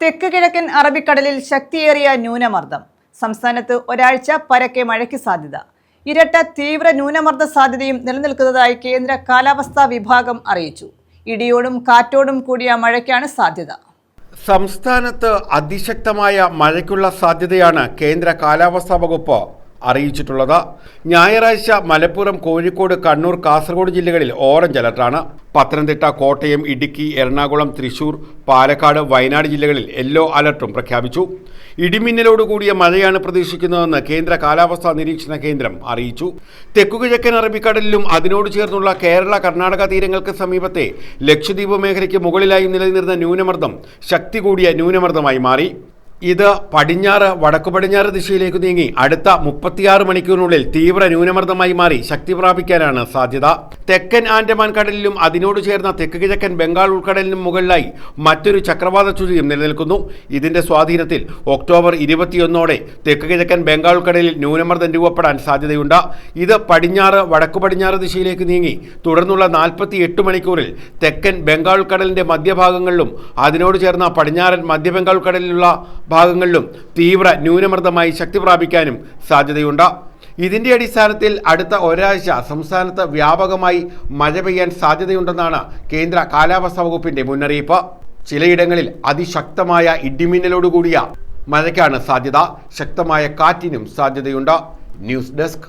തെക്ക് കിഴക്കൻ അറബിക്കടലിൽ ശക്തിയേറിയ ന്യൂനമർദ്ദം. സംസ്ഥാനത്ത് ഒരാഴ്ച പരക്കെ മഴയ്ക്ക് സാധ്യത. ഇരട്ട തീവ്ര ന്യൂനമർദ്ദ സാധ്യതയും നിലനിൽക്കുന്നതായി കേന്ദ്ര കാലാവസ്ഥാ വിഭാഗം അറിയിച്ചു. ഇടിയോടും കാറ്റോടും കൂടിയ മഴയ്ക്കാണ് സാധ്യത. സംസ്ഥാനത്ത് അതിശക്തമായ മഴയ്ക്കുള്ള സാധ്യതയാണ് കേന്ദ്ര കാലാവസ്ഥാ വകുപ്പ് അറിയിച്ചിട്ടുള്ളത്. ഞായറാഴ്ച മലപ്പുറം കോഴിക്കോട് കണ്ണൂർ കാസർഗോഡ് ജില്ലകളിൽ ഓറഞ്ച് അലർട്ടാണ്. പത്തനംതിട്ട കോട്ടയം ഇടുക്കി എറണാകുളം തൃശൂർ പാലക്കാട് വയനാട് ജില്ലകളിൽ യെല്ലോ അലർട്ടും പ്രഖ്യാപിച്ചു. ഇടിമിന്നലോടുകൂടിയ മഴയാണ് പ്രതീക്ഷിക്കുന്നതെന്ന് കേന്ദ്ര കാലാവസ്ഥാ നിരീക്ഷണ കേന്ദ്രം അറിയിച്ചു. തെക്കുകിഴക്കൻ അറബിക്കടലിലും അതിനോട് ചേർന്നുള്ള കേരള കർണാടക തീരങ്ങൾക്ക് സമീപത്തെ ലക്ഷദ്വീപ് മേഖലയ്ക്ക് മുകളിലായി നിലനിന്നിരുന്ന ന്യൂനമർദ്ദം ശക്തി കൂടിയ ന്യൂനമർദ്ദമായി മാറി. ഇത് പടിഞ്ഞാറ് വടക്കു പടിഞ്ഞാറ് ദിശയിലേക്ക് നീങ്ങി അടുത്ത മുപ്പത്തിയാറ് മണിക്കൂറിനുള്ളിൽ തീവ്ര ന്യൂനമർദ്ദമായി മാറി ശക്തി പ്രാപിക്കാനാണ് സാധ്യത. തെക്കൻ ആൻഡമാൻ കടലിലും അതിനോട് ചേർന്ന തെക്ക് കിഴക്കൻ ബംഗാൾ ഉൾക്കടലിനും മുകളിലായി മറ്റൊരു ചക്രവാത ചുഴിയും നിലനിൽക്കുന്നു. ഇതിന്റെ സ്വാധീനത്തിൽ ഒക്ടോബർ ഇരുപത്തിയൊന്നോടെ തെക്ക് കിഴക്കൻ ബംഗാൾ ഉൾക്കടലിൽ ന്യൂനമർദ്ദം രൂപപ്പെടാൻ സാധ്യതയുണ്ട്. ഇത് പടിഞ്ഞാറ് വടക്കു പടിഞ്ഞാറ് ദിശയിലേക്ക് നീങ്ങി തുടർന്നുള്ള നാൽപ്പത്തി എട്ട് മണിക്കൂറിൽ തെക്കൻ ബംഗാൾ ഉൾക്കടലിന്റെ മധ്യഭാഗങ്ങളിലും അതിനോട് ചേർന്ന പടിഞ്ഞാറൻ മധ്യ ബംഗാൾ ഉൾക്കടലിലുള്ള ഭാഗങ്ങളിലും തീവ്ര ന്യൂനമർദ്ദമായി ശക്തി പ്രാപിക്കാനും സാധ്യതയുണ്ട്. ഇതിന്റെ അടിസ്ഥാനത്തിൽ അടുത്ത ഒരാഴ്ച സംസ്ഥാനത്ത് വ്യാപകമായി മഴ പെയ്യാൻ സാധ്യതയുണ്ടെന്നാണ് കേന്ദ്ര കാലാവസ്ഥാ വകുപ്പിന്റെ മുന്നറിയിപ്പ്. ചിലയിടങ്ങളിൽ അതിശക്തമായ ഇടിമിന്നലോടുകൂടിയ മഴയ്ക്കാണ് സാധ്യത. ശക്തമായ കാറ്റിനും സാധ്യതയുണ്ട്. News desk